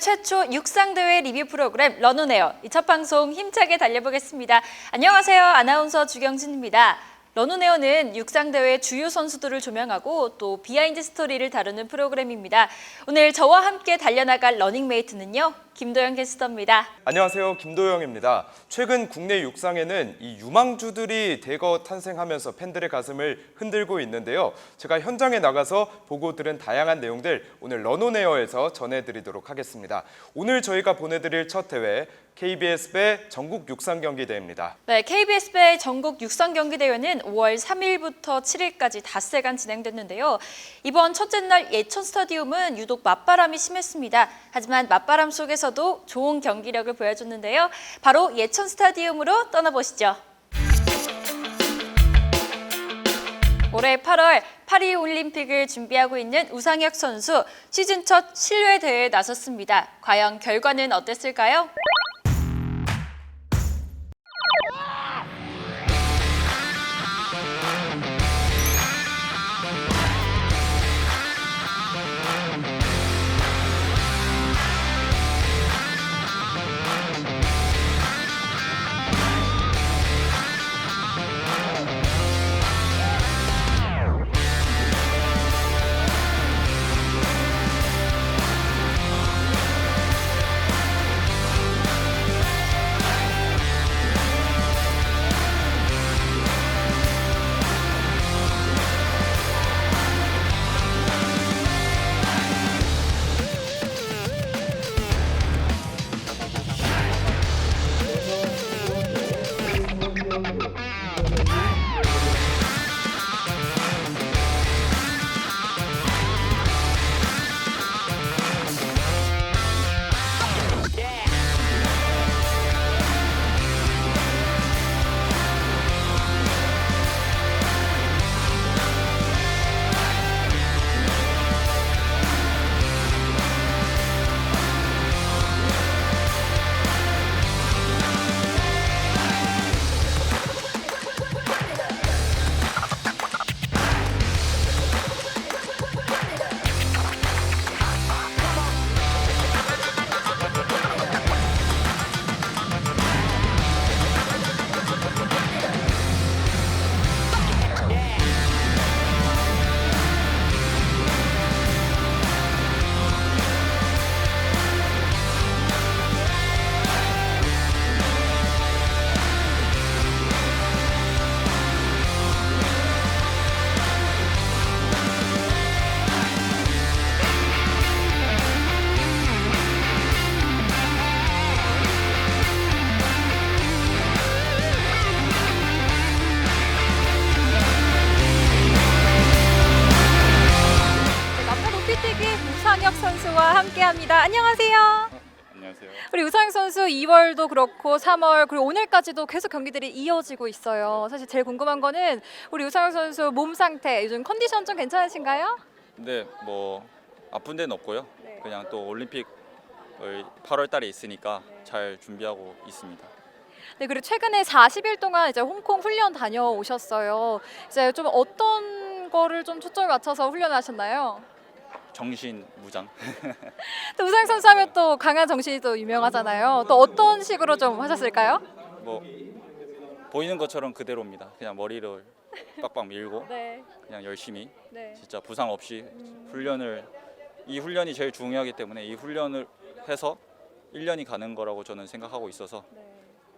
최초 육상대회 리뷰 프로그램 런온에어 이 첫 방송 힘차게 달려보겠습니다. 안녕하세요. 아나운서 주경진입니다. 런온에어는 육상대회 주요 선수들을 조명하고 또 비하인드 스토리를 다루는 프로그램입니다. 오늘 저와 함께 달려나갈 러닝메이트는요. 김도영 캐스터입니다. 안녕하세요. 김도영입니다. 최근 국내 육상에는 이 유망주들이 대거 탄생하면서 팬들의 가슴을 흔들고 있는데요. 제가 현장에 나가서 보고 들은 다양한 내용들 오늘 런온에어에서 전해드리도록 하겠습니다. 오늘 저희가 보내드릴 첫 대회 KBS 배 전국 육상 경기 대회입니다. 네, KBS 배 전국 육상 경기 대회는 5월 3일부터 7일까지 닷새간 진행됐는데요. 이번 첫째 날 예천 스타디움은 유독 맞바람이 심했습니다. 하지만 맞바람 속에서도 좋은 경기력을 보여줬는데요. 바로 예천 스타디움으로 떠나보시죠. 올해 8월 파리 올림픽을 준비하고 있는 우상혁 선수 시즌 첫 실외 대회에 나섰습니다. 과연 결과는 어땠을까요? 2월도 그렇고 3월 그리고 오늘까지도 계속 경기들이 이어지고 있어요. 사실 제일 궁금한 거는 우리 우상혁 선수 몸 상태 요즘 컨디션 좀 괜찮으신가요? 근데 뭐 아픈 데는 없고요. 네. 그냥 또 올림픽을 8월 달에 있으니까 잘 준비하고 있습니다. 네 그리고 최근에 40일 동안 이제 홍콩 훈련 다녀오셨어요. 이제 좀 어떤 거를 좀 초점을 맞춰서 훈련하셨나요? 정신 무장. 또 우상혁 선수 하면 또 강한 정신이 또 유명하잖아요. 또 어떤 식으로 좀 하셨을까요? 뭐 보이는 것처럼 그대로입니다. 그냥 머리를 빡빡 밀고 네, 그냥 열심히 네. 진짜 부상 없이 훈련을 이 훈련이 제일 중요하기 때문에 이 훈련을 해서 1년이 가는 거라고 저는 생각하고 있어서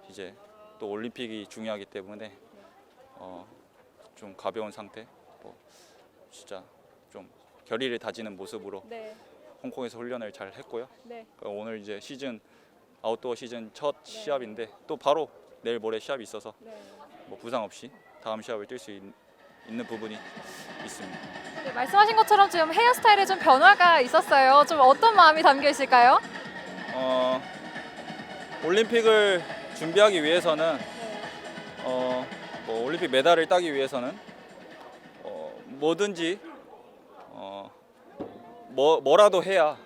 이제 또 올림픽이 중요하기 때문에 어, 좀 가벼운 상태 뭐 진짜 좀 결의를 다지는 모습으로 네, 홍콩에서 훈련을 잘 했고요. 네. 어, 오늘 이제 시즌 아웃도어 시즌 첫 시합인데 또 바로 내일 모레 시합이 있어서 뭐 부상 없이 다음 시합을 뛸 수 있는 부분이 있습니다. 네, 말씀하신 것처럼 지금 헤어스타일에 좀 변화가 있었어요. 좀 어떤 마음이 담겨 있을까요? 어, 올림픽을 준비하기 위해서는 어, 뭐 올림픽 메달을 따기 위해서는 어, 뭐든지 어, 뭐, 뭐라도 해야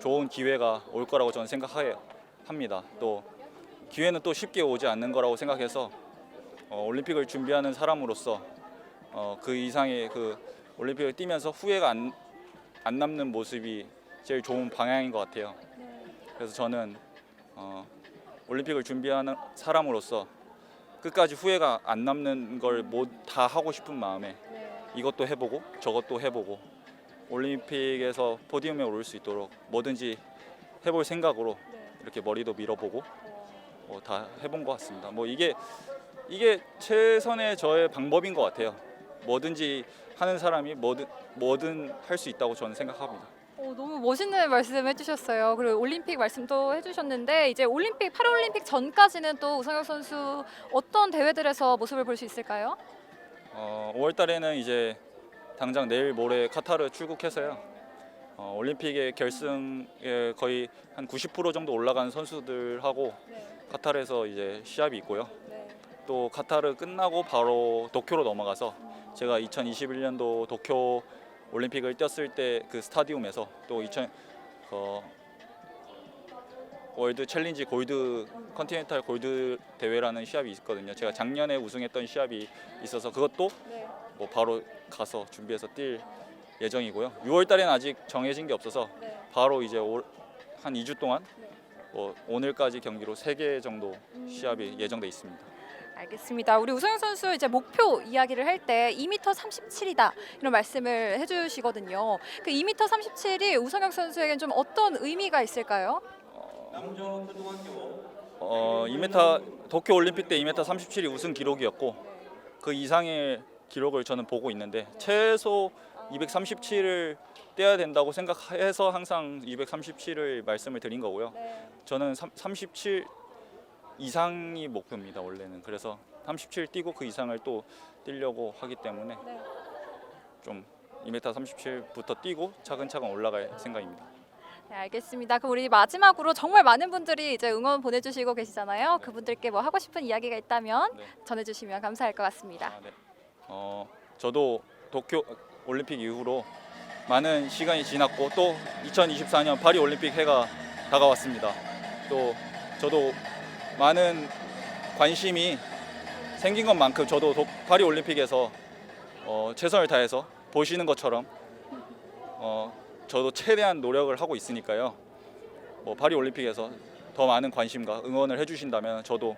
좋은 기회가 올 거라고 저는 생각합니다. 또 기회는 또 쉽게 오지 않는 거라고 생각해서 어, 올림픽을 준비하는 사람으로서 어, 그 이상의 그 올림픽을 뛰면서 후회가 안, 안 남는 모습이 제일 좋은 방향인 것 같아요. 그래서 저는 어, 올림픽을 준비하는 사람으로서 끝까지 후회가 안 남는 걸다 하고 싶은 마음에 이것도 해보고 저것도 해보고 올림픽에서 포디움에 오를 수 있도록 뭐든지 해볼 생각으로 이렇게 머리도 밀어보고 뭐 다 해본 것 같습니다. 뭐 이게 이게 최선의 저의 방법인 것 같아요. 뭐든지 하는 사람이 뭐든 뭐든 할 수 있다고 저는 생각합니다. 어, 너무 멋있는 말씀 해주셨어요. 그리고 올림픽 말씀도 해주셨는데 이제 올림픽, 파라올림픽 전까지는 또 우상혁 선수 어떤 대회들에서 모습을 볼 수 있을까요? 어, 5월 달에는 이제 당장 내일 모레 카타르 출국해서요. 어, 올림픽의 결승에 거의 한 90% 정도 올라간 선수들하고 카타르에서 이제 시합이 있고요. 또 카타르 끝나고 바로 도쿄로 넘어가서 제가 2021년도 도쿄 올림픽을 뛰었을 때 그 스타디움에서 또 2000 어, 월드 챌린지 골드 컨티넨탈 골드 대회라는 시합이 있거든요. 제가 작년에 우승했던 시합이 있어서 그것도 뭐 바로 가서 준비해서 뛸 예정이고요. 6월 달에는 아직 정해진 게 없어서 바로 이제 올, 한 2주 동안 뭐 오늘까지 경기로 3개 정도 시합이 예정돼 있습니다. 알겠습니다. 우리 우상혁 선수 이제 목표 이야기를 할 때 2m 37이다 이런 말씀을 해주시거든요. 그 2m 37이 우상혁 선수에겐 좀 어떤 의미가 있을까요? 어, 2m 도쿄 올림픽 때 2m 37이 우승 기록이었고 그 이상의 기록을 저는 보고 있는데 최소 237을 떼야 된다고 생각해서 항상 237을 말씀을 드린 거고요. 저는 37 이상이 목표입니다 원래는 그래서 37 뛰고 그 이상을 또 뛰려고 하기 때문에 좀 2m 37부터 뛰고 차근차근 올라갈 생각입니다. 네, 알겠습니다. 그럼 우리 마지막으로 정말 많은 분들이 이제 응원 보내주시고 계시잖아요. 그분들께 뭐 하고 싶은 이야기가 있다면 네. 전해주시면 감사할 것 같습니다. 아, 네. 어, 저도 도쿄 올림픽 이후로 많은 시간이 지났고 또 2024년 파리 올림픽 해가 다가왔습니다. 또 저도 많은 관심이 생긴 것만큼 저도 도- 파리 올림픽에서 어, 최선을 다해서 보시는 것처럼 어, 저도 최대한 노력을 하고 있으니까요. 뭐 파리 올림픽에서 더 많은 관심과 응원을 해주신다면 저도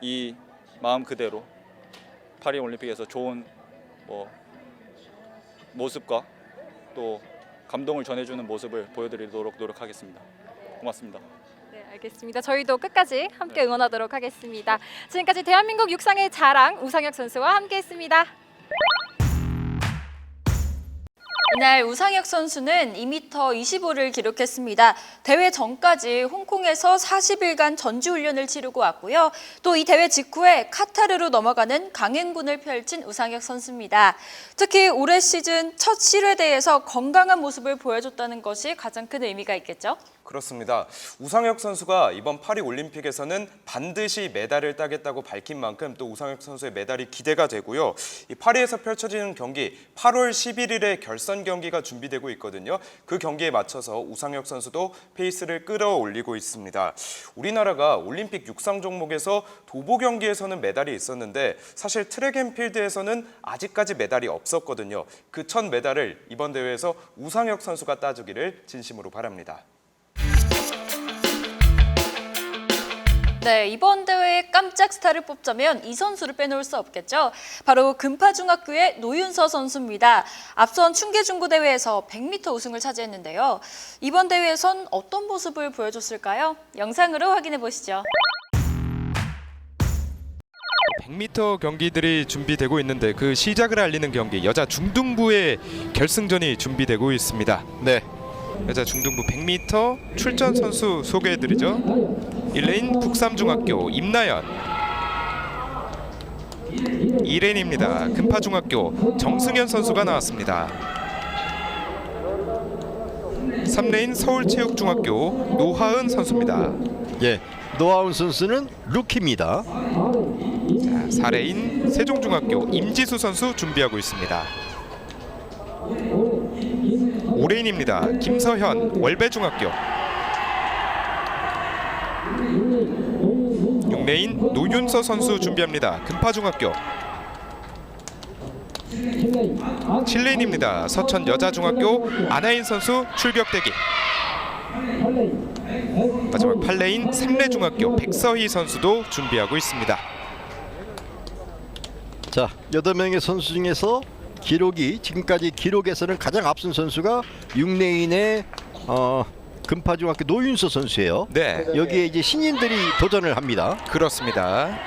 이 마음 그대로 파리 올림픽에서 좋은 뭐 모습과 또 감동을 전해주는 모습을 보여드리도록 노력하겠습니다. 고맙습니다. 네, 알겠습니다. 저희도 끝까지 함께 응원하도록 하겠습니다. 지금까지 대한민국 육상의 자랑 우상혁 선수와 함께했습니다. 이날 우상혁 선수는 2m 25를 기록했습니다. 대회 전까지 홍콩에서 40일간 전지훈련을 치르고 왔고요. 또 이 대회 직후에 카타르로 넘어가는 강행군을 펼친 우상혁 선수입니다. 특히 올해 시즌 첫 실외대에서 건강한 모습을 보여줬다는 것이 가장 큰 의미가 있겠죠. 그렇습니다. 우상혁 선수가 이번 파리 올림픽에서는 반드시 메달을 따겠다고 밝힌 만큼 또 우상혁 선수의 메달이 기대가 되고요. 이 파리에서 펼쳐지는 경기 8월 11일에 결선 경기가 준비되고 있거든요. 그 경기에 맞춰서 우상혁 선수도 페이스를 끌어올리고 있습니다. 우리나라가 올림픽 육상 종목에서 도보 경기에서는 메달이 있었는데 사실 트랙앤필드에서는 아직까지 메달이 없었거든요. 그 첫 메달을 이번 대회에서 우상혁 선수가 따주기를 진심으로 바랍니다. 네, 이번 대회에 깜짝 스타를 뽑자면 이 선수를 빼놓을 수 없겠죠. 바로 금파중학교의 노윤서 선수입니다. 앞선 충계중고 대회에서 100m 우승을 차지했는데요. 이번 대회에선 어떤 모습을 보여줬을까요? 영상으로 확인해 보시죠. 100m 경기들이 준비되고 있는데 그 시작을 알리는 경기 여자 중등부의 결승전이 준비되고 있습니다. 네, 여자 중등부 100m 출전 선수 소개해드리죠. 1레인 국삼중학교 임나연 2레인입니다. 금파중학교 정승현 선수가 나왔습니다. 3레인 서울체육중학교 노하은 선수입니다. 예, 노아운 선수는 루키입니다. 4레인 세종중학교 임지수 선수 준비하고 있습니다. 5레인입니다. 김서현 월배중학교 6레인 노윤서 선수 준비합니다. 금파중학교 7레인입니다. 서천 여자중학교 아나인 선수 출격 대기 마지막 8레인 삼례중학교 백서희 선수도 준비하고 있습니다. 자, 여덟 명의 선수 중에서 기록이 지금까지 기록에서는 가장 앞선 선수가 6레인의 어, 금파중학교 노윤서 선수예요. 네, 여기에 이제 신인들이 도전을 합니다. 그렇습니다.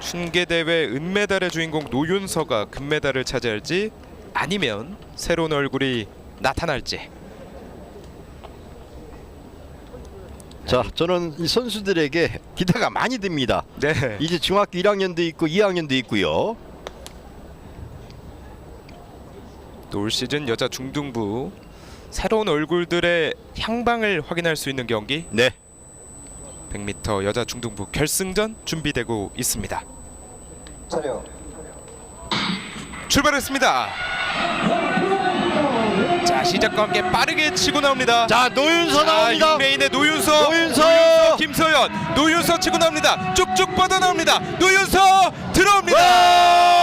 춘계 대회 은메달의 주인공 노윤서가 금메달을 차지할지 아니면 새로운 얼굴이 나타날지. 자, 저는 이 선수들에게 기대가 많이 듭니다. 네. 이제 중학교 1학년도 있고 2학년도 있고요. 또 올 시즌 여자 중등부 새로운 얼굴들의 향방을 확인할 수 있는 경기 네. 100m 여자 중등부 결승전 준비되고 있습니다. 출발했습니다. 자 시작과 함께 빠르게 치고 나옵니다. 자, 노윤서 나옵니다. 6레인의 노윤서, 노윤서! 김서연, 노윤서 치고 나옵니다. 쭉쭉 뻗어 나옵니다. 노윤서 들어옵니다.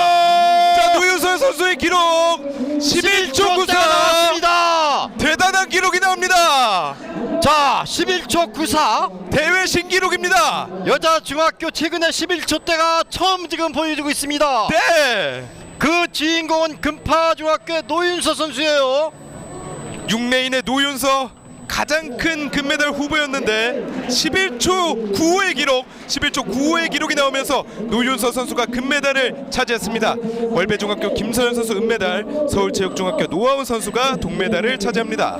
선수의 기록 11초 94 나왔습니다. 대단한 기록이 나옵니다. 자, 11초 94. 대회 신기록입니다. 여자 중학교 최근에 11초 대가 처음 지금 보여주고 있습니다. 네. 그 주인공은 금파 중학교의 노윤서 선수예요. 6레인의 노윤서 가장 큰 금메달 후보였는데 11초 95의 기록 11초 95의 기록이 나오면서 노윤서 선수가 금메달을 차지했습니다. 월배중학교 김서연 선수 은메달 서울체육중학교 노하운 선수가 동메달을 차지합니다.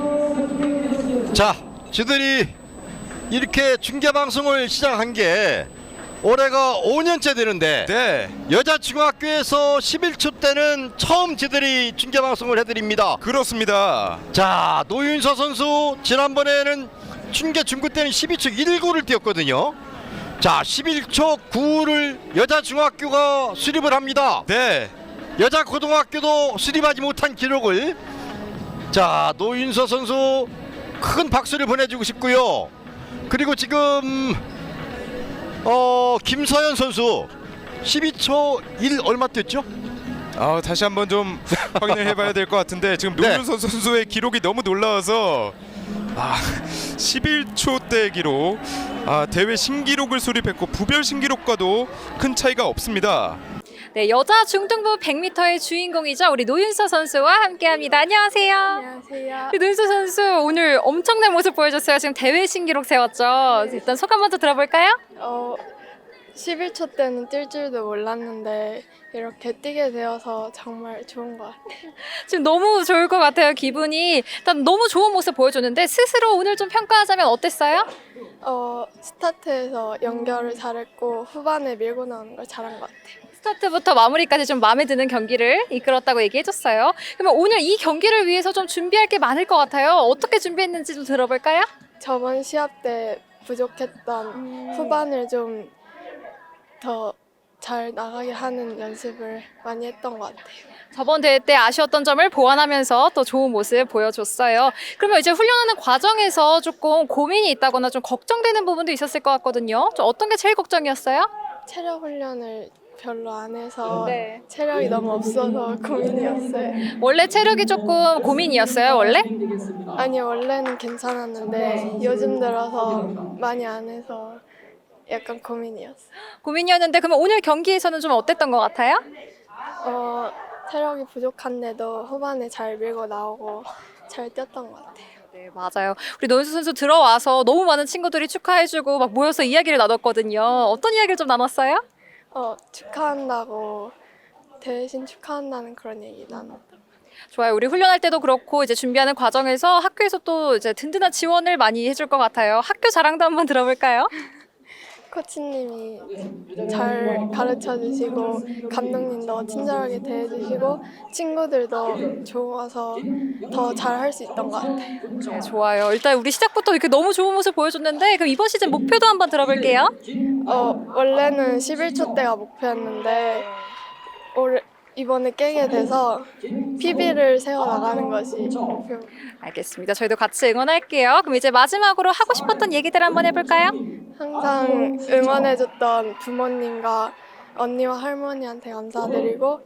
자, 저들이 이렇게 중계 방송을 시작한 게 올해가 5년째 되는데 네 여자 중학교에서 11초 때는 처음 저들이 중계 방송을 해드립니다. 그렇습니다 자, 노윤서 선수 지난번에는 중계 중구 때는 12초 19를 뛰었거든요. 자, 11초 9를 여자 중학교가 수립을 합니다. 네 여자 고등학교도 수립하지 못한 기록을 자 노윤서 선수 큰 박수를 보내주고 싶고요. 그리고 지금 어 김서연 선수 12초 1 얼마 뛰었죠? 아, 다시 한번 좀 확인을 해봐야 될 것 같은데 지금 네. 노윤서 선수의 기록이 너무 놀라워서 아, 11초 대 기록 아, 대회 신기록을 수립했고 부별 신기록과도 큰 차이가 없습니다. 네, 여자 중등부 100m의 주인공이죠. 우리 노윤서 선수와 함께합니다. 안녕하세요. 안녕하세요. 우리 노윤서 선수 오늘 엄청난 모습 보여줬어요. 지금 대회 신기록 세웠죠. 일단 소감 먼저 들어볼까요? 어, 11초 때는 뛸 줄도 몰랐는데 이렇게 뛰게 되어서 정말 좋은 것 같아요. 지금 너무 좋을 것 같아요. 기분이 일단 너무 좋은 모습 보여줬는데 스스로 오늘 좀 평가하자면 어땠어요? 어, 스타트에서 연결을 잘했고 후반에 밀고 나오는 걸 잘한 것 같아요. 스타트부터 마무리까지 좀 마음에 드는 경기를 이끌었다고 얘기해줬어요. 그러면 오늘 이 경기를 위해서 좀 준비할 게 많을 것 같아요. 어떻게 준비했는지 좀 들어볼까요? 저번 시합 때 부족했던 후반을 좀 더 잘 나가게 하는 연습을 많이 했던 것 같아요. 저번 대회 때 아쉬웠던 점을 보완하면서 또 좋은 모습 보여줬어요. 그러면 이제 훈련하는 과정에서 조금 고민이 있다거나 좀 걱정되는 부분도 있었을 것 같거든요. 좀 어떤 게 제일 걱정이었어요? 체력 훈련을 별로 안 해서 네. 체력이 너무 없어서 고민이었어요. 원래 체력이 조금 고민이었어요, 원래? 아니 원래는 괜찮았는데 요즘 들어서 많이 안 해서 약간 고민이었어요. 고민이었는데 그러면 오늘 경기에서는 좀 어땠던 것 같아요? 어, 체력이 부족한데도 후반에 잘 밀고 나오고 잘 뛰었던 것 같아요. 네, 맞아요. 우리 노윤수 선수 들어와서 너무 많은 친구들이 축하해주고 막 모여서 이야기를 나눴거든요. 어떤 이야기를 좀 나눴어요? 어, 축하한다고 대신 축하한다는 그런 얘기 나눴다. 좋아요. 우리 훈련할 때도 그렇고 이제 준비하는 과정에서 학교에서 또 이제 든든한 지원을 많이 해줄 것 같아요. 학교 자랑도 한번 들어볼까요? 코치님이 잘 가르쳐 주시고 감독님도 친절하게 대해 주시고 친구들도 좋아서 더 잘 할 수 있던 것 같아요. 네, 좋아요. 일단 우리 시작부터 이렇게 너무 좋은 모습 보여줬는데 그럼 이번 시즌 목표도 한번 들어볼게요. 어, 원래는 11초 대가 목표였는데 올 이번에 깨게 돼서 PB를 세워 나가는 것이 목표. 알겠습니다. 저희도 같이 응원할게요. 그럼 이제 마지막으로 하고 싶었던 얘기들 한번 해볼까요? 항상 응원해줬던 부모님과 언니와 할머니한테 감사드리고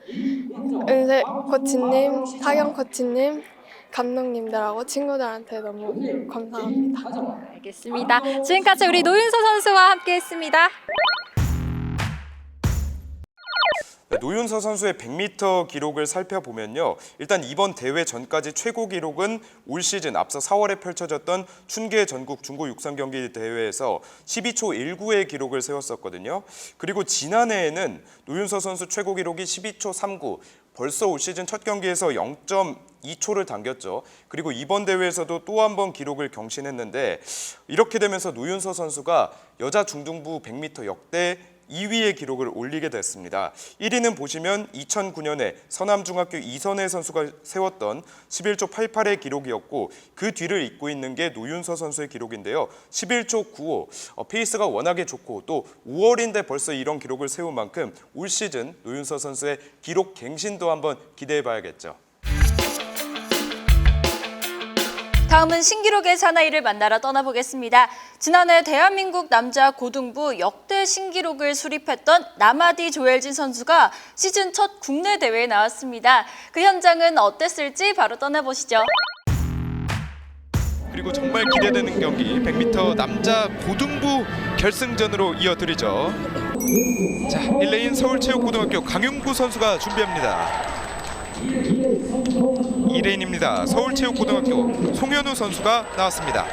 은세 코치님, 타경 코치님 감독님들하고 친구들한테 너무 감사합니다. 알겠습니다. 지금까지 우리 노윤서 선수와 함께했습니다. 네, 노윤서 선수의 100m 기록을 살펴보면요. 일단 이번 대회 전까지 최고 기록은 올 시즌 앞서 4월에 펼쳐졌던 춘계 전국 중고 육상 경기 대회에서 12초 19의 기록을 세웠었거든요. 그리고 지난해에는 노윤서 선수 최고 기록이 12초 39. 벌써 올 시즌 첫 경기에서 0.2초를 당겼죠. 그리고 이번 대회에서도 또 한 번 기록을 경신했는데 이렇게 되면서 노윤서 선수가 여자 중등부 100m 역대 2위의 기록을 올리게 됐습니다. 1위는 보시면 2009년에 서남중학교 이선혜 선수가 세웠던 11초 88의 기록이었고 그 뒤를 잇고 있는 게 노윤서 선수의 기록인데요. 11초 95. 어, 페이스가 워낙에 좋고 또 5월인데 벌써 이런 기록을 세운 만큼 올 시즌 노윤서 선수의 기록 갱신도 한번 기대해 봐야겠죠. 다음은 신기록의 사나이를 만나러 떠나보겠습니다. 지난해 대한민국 남자 고등부 역대 신기록을 수립했던 남아디 조엘진 선수가 시즌 첫 국내 대회에 나왔습니다. 그 현장은 어땠을지 바로 떠나보시죠. 그리고 정말 기대되는 경기 100m 남자 고등부 결승전으로 이어드리죠. 자, 1레인 서울체육고등학교 강윤구 선수가 준비합니다. 2레인입니다. 서울체육고등학교 송현우 선수가 나왔습니다.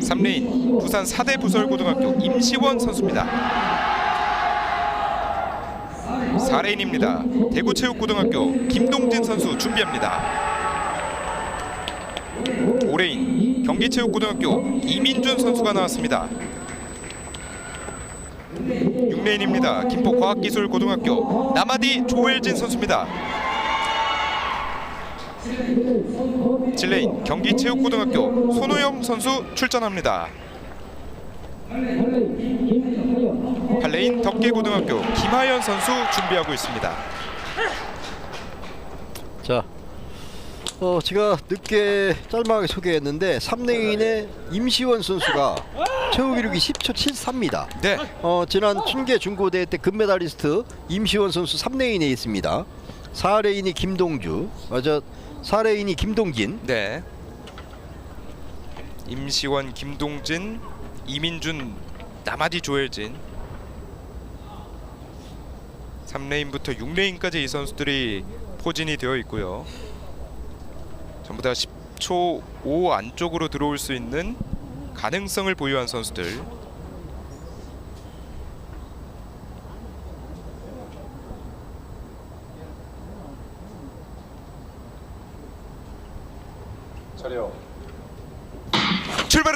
3레인 부산 사대 부설고등학교 임시원 선수입니다. 4레인입니다. 대구체육고등학교 김동진 선수 준비합니다. 5레인 경기체육고등학교 이민준 선수가 나왔습니다. 6레인입니다. 김포과학기술고등학교 남아디 조엘진 선수입니다. 7레인 경기체육고등학교 손호영 선수 출전합니다. 8레인 덕계고등학교 김하연 선수 준비하고 있습니다. 자, 어, 제가 늦게 짤막하게 소개했는데 3레인의 임시원 선수가 최고 기록이 10초 73입니다. 네, 어, 지난 춘계 중고대회 때 금메달리스트 임시원 선수 3레인에 있습니다. 4레인이 김동주, 맞아, 4레인이 김동진, 네. 임시원, 김동진, 이민준, 남아디 조엘진. 3레인부터 6레인까지 이 선수들이 포진이 되어 있고요. 전부 다 10초 5 안쪽으로 들어올 수 있는 가능성을 보유한 선수들.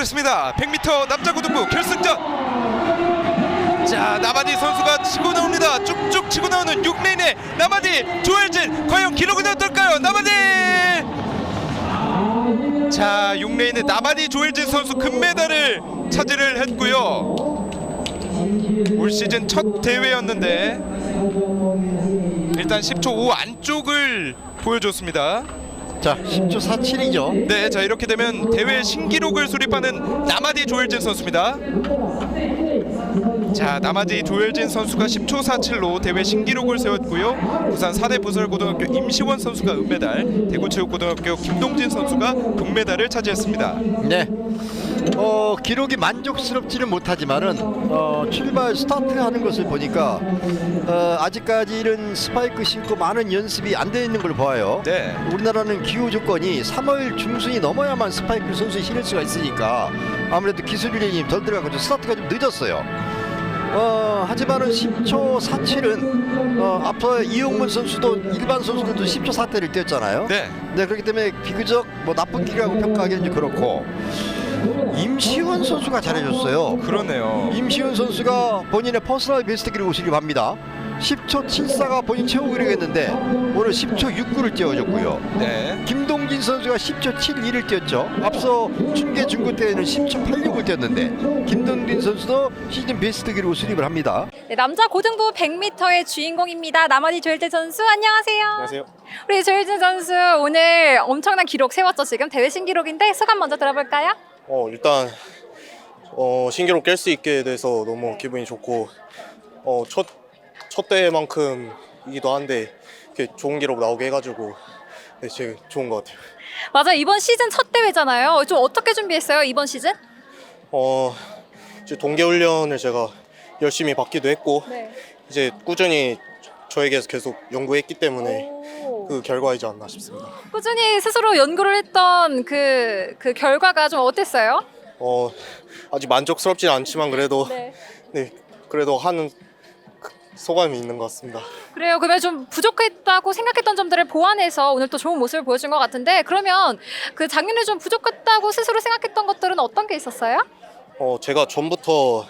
출발했습니다. 100m 남자 고등부 결승전. 자 나바디 선수가 치고 나옵니다. 쭉쭉 치고 나오는 6레인의 나바디 조엘진 과연 기록은 어떨까요? 나바디. 자 6레인의 나바디 조엘진 선수 금메달을 차지를 했고요. 올 시즌 첫 대회였는데 일단 10초 5 안쪽을 보여줬습니다. 자, 10초 47이죠. 네, 자 이렇게 되면 대회 신기록을 수립하는 나마디 조엘진 선수입니다. 자, 나마디 조엘진 선수가 10초 47로 대회 신기록을 세웠고요. 부산 사대 부설고등학교 임시원 선수가 은메달, 대구체육고등학교 김동진 선수가 동메달을 차지했습니다. 네. 어, 기록이 만족스럽지는 못하지만은 어, 출발 스타트하는 것을 보니까 어, 아직까지는 스파이크 신고 많은 연습이 안 돼 있는 걸 보아요. 네, 우리나라는 기후 조건이 3월 중순이 넘어야만 스파이크를 선수에 신을 수가 있으니까 아무래도 기술력이 덜 들어가고 스타트가 좀 늦었어요. 어, 하지만은 10초 47은 어, 앞서 이용문 선수도 일반 선수들도 10초 4대를 뛰었잖아요. 네, 네, 그렇기 때문에 비교적 뭐 나쁜 기록이라고 평가하기는 좀 그렇고 임시원 선수가 잘해줬어요. 그러네요. 임시훈 선수가 본인의 퍼스널 베스트 기록을 수립합니다. 10초 74가 본인 최고 기록이었는데 오늘 10초 69를 띄워줬고요. 네, 김동진 선수가 10초 72를 뛰었죠. 앞서 춘계 중고 때에는 10초 86을 뛰었는데 김동진 선수도 시즌 베스트 기록을 수립을 합니다. 네, 남자 고등부 100m의 주인공입니다. 남아디 조엘진 선수 안녕하세요. 안녕하세요. 우리 조엘진 선수 오늘 엄청난 기록 세웠죠. 지금 대회 신기록인데 소감 먼저 들어볼까요? 어, 일단 어, 신기록 깰 수 있게 돼서 너무 기분이 좋고 어, 첫, 첫 대회만큼이기도 한데 이렇게 좋은 기록 나오게 해가지고 네, 제일 좋은 것 같아요. 맞아 이번 시즌 첫 대회잖아요. 좀 어떻게 준비했어요 이번 시즌? 어, 이제 동계훈련을 제가 열심히 받기도 했고 네. 이제 꾸준히 저에게서 계속 연구했기 때문에 그 결과이지 않나 싶습니다. 꾸준히 스스로 연구를 했던 그, 그 결과가 좀 어땠어요? 어, 아직 만족스럽진 않지만 그래도 네. 네, 그래도 하는 그 소감이 있는 것 같습니다. 그래요. 그러면 좀 부족했다고 생각했던 점들을 보완해서 오늘 또 좋은 모습을 보여준 것 같은데 그러면 그 작년에 좀 부족했다고 스스로 생각했던 것들은 어떤 게 있었어요? 어, 제가 전부터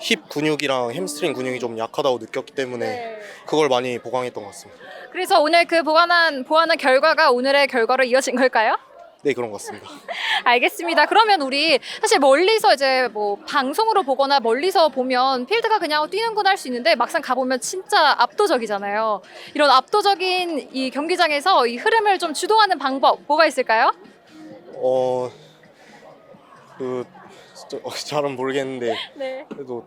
힙 근육이랑 햄스트링 근육이 좀 약하다고 느꼈기 때문에 그걸 많이 보강했던 것 같습니다. 그래서 오늘 그 보완한 보완한 결과가 오늘의 결과로 이어진 걸까요? 네, 그런 것 같습니다. 알겠습니다. 그러면 우리 사실 멀리서 이제 뭐 방송으로 보거나 멀리서 보면 필드가 그냥 뛰는구나 할 수 있는데 막상 가보면 진짜 압도적이잖아요. 이런 압도적인 이 경기장에서 이 흐름을 좀 주도하는 방법 뭐가 있을까요? 어, 그 진짜 어, 잘은 모르겠는데 네. 그래도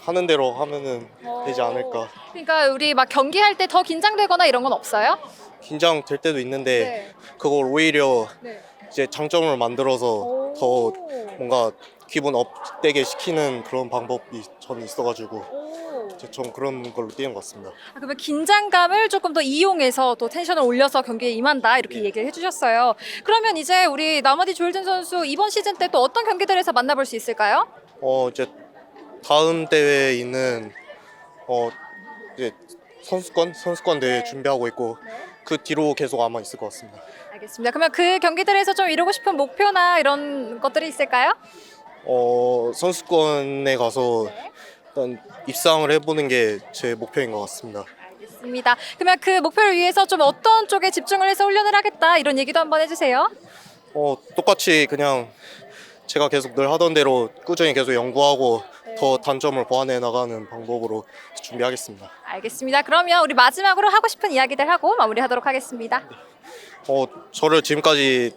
하는 대로 하면은 되지 않을까. 그러니까 우리 막 경기할 때 더 긴장되거나 이런 건 없어요? 긴장 될 때도 있는데 그걸 오히려 네. 이제 장점을 만들어서 더 뭔가 기분 업되게 시키는 그런 방법이 저는 있어가지고 이 제전 그런 걸로 뛰는 것 같습니다. 아, 그러면 긴장감을 조금 더 이용해서 또 텐션을 올려서 경기에 임한다 이렇게 얘기를 해주셨어요. 그러면 이제 우리 나마디 조일진 선수 이번 시즌 때 또 어떤 경기들에서 만나볼 수 있을까요? 어 이제 다음 대회에 있는 어 이제 선수권 선수권 대회 준비하고 있고 그 뒤로 계속 아마 있을 것 같습니다. 알겠습니다. 그러면 그 경기들에서 좀 이루고 싶은 목표나 이런 것들이 있을까요? 어 선수권에 가서 일단 입상을 해보는 게 제 목표인 것 같습니다. 알겠습니다. 그러면 그 목표를 위해서 좀 어떤 쪽에 집중을 해서 훈련을 하겠다 이런 얘기도 한번 해주세요. 어 똑같이 그냥 제가 계속 늘 하던 대로 꾸준히 계속 연구하고 더 단점을 보완해 나가는 방법으로 준비하겠습니다. 알겠습니다. 그러면 우리 마지막으로 하고 싶은 이야기들 하고 마무리하도록 하겠습니다. 어 저를 지금까지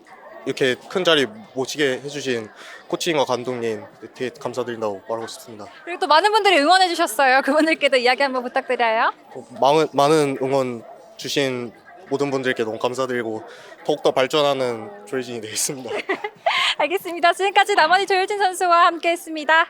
이렇게 큰 자리 모시게 해주신 코치님과 감독님 되게 감사드린다고 말하고 싶습니다. 그리고 또 많은 분들이 응원해 주셨어요. 그분들께도 이야기 한번 부탁드려요. 어, 많은 많은 응원 주신 모든 분들께 너무 감사드리고 더욱더 발전하는 조혜진이 되겠습니다. 알겠습니다. 지금까지 남한이 조일진 선수와 함께했습니다.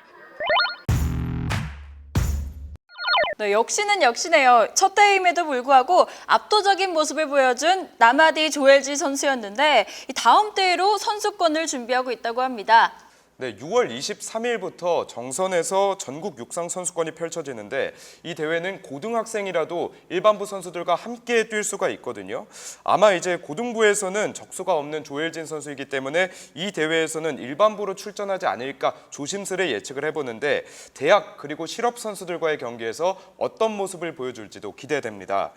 네, 역시는 역시네요. 첫 대회임에도 불구하고 압도적인 모습을 보여준 나마디 조엘지 선수였는데 이 다음 대회로 선수권을 준비하고 있다고 합니다. 네, 6월 23일부터 정선에서 전국 육상 선수권이 펼쳐지는데 이 대회는 고등학생이라도 일반부 선수들과 함께 뛸 수가 있거든요. 아마 이제 고등부에서는 적수가 없는 조엘진 선수이기 때문에 이 대회에서는 일반부로 출전하지 않을까 조심스레 예측을 해보는데 대학 그리고 실업 선수들과의 경기에서 어떤 모습을 보여줄지도 기대됩니다.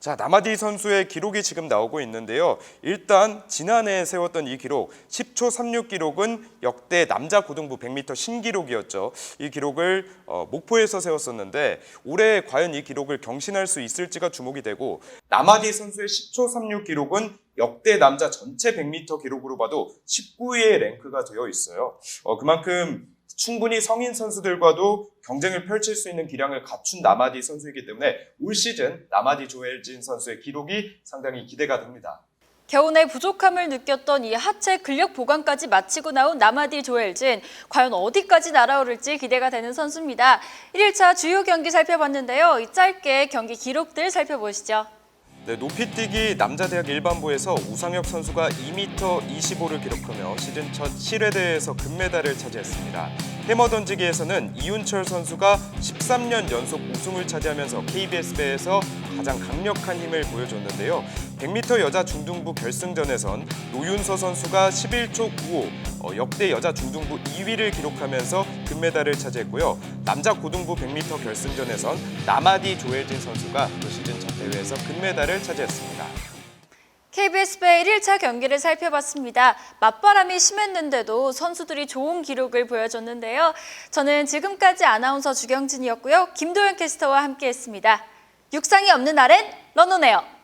자, 나마디 선수의 기록이 지금 나오고 있는데요. 일단 지난해 세웠던 이 기록 10초 36 기록은 역대 남자 고등부 100m 신기록이었죠. 이 기록을 어, 목포에서 세웠었는데 올해 과연 이 기록을 경신할 수 있을지가 주목이 되고 나마디 선수의 10초 36 기록은 역대 남자 전체 100m 기록으로 봐도 19위의 랭크가 되어 있어요. 어, 그만큼 충분히 성인 선수들과도 경쟁을 펼칠 수 있는 기량을 갖춘 나마디 선수이기 때문에 올 시즌 나마디 조엘진 선수의 기록이 상당히 기대가 됩니다. 겨우내 부족함을 느꼈던 이 하체 근력 보강까지 마치고 나온 나마디 조엘진 과연 어디까지 날아오를지 기대가 되는 선수입니다. 1일차 주요 경기 살펴봤는데요. 이 짧게 경기 기록들 살펴보시죠. 네, 높이뛰기 남자 대학 일반부에서 우상혁 선수가 2m 25를 기록하며 시즌 첫 실외대회에서 금메달을 차지했습니다. 해머 던지기에서는 이윤철 선수가 13년 연속 우승을 차지하면서 KBS배에서 가장 강력한 힘을 보여줬는데요. 100m 여자 중등부 결승전에선 노윤서 선수가 11초 95 어, 역대 여자 중등부 2위를 기록하면서 금메달을 차지했고요. 남자 고등부 100m 결승전에선 나마디 조엘진 선수가 또 시즌 첫 대회에서 금메달을 차지했습니다. KBS 배 1일차 경기를 살펴봤습니다. 맞바람이 심했는데도 선수들이 좋은 기록을 보여줬는데요. 저는 지금까지 아나운서 주경진이었고요. 김도현 캐스터와 함께했습니다. 육상이 없는 날엔 런온에어.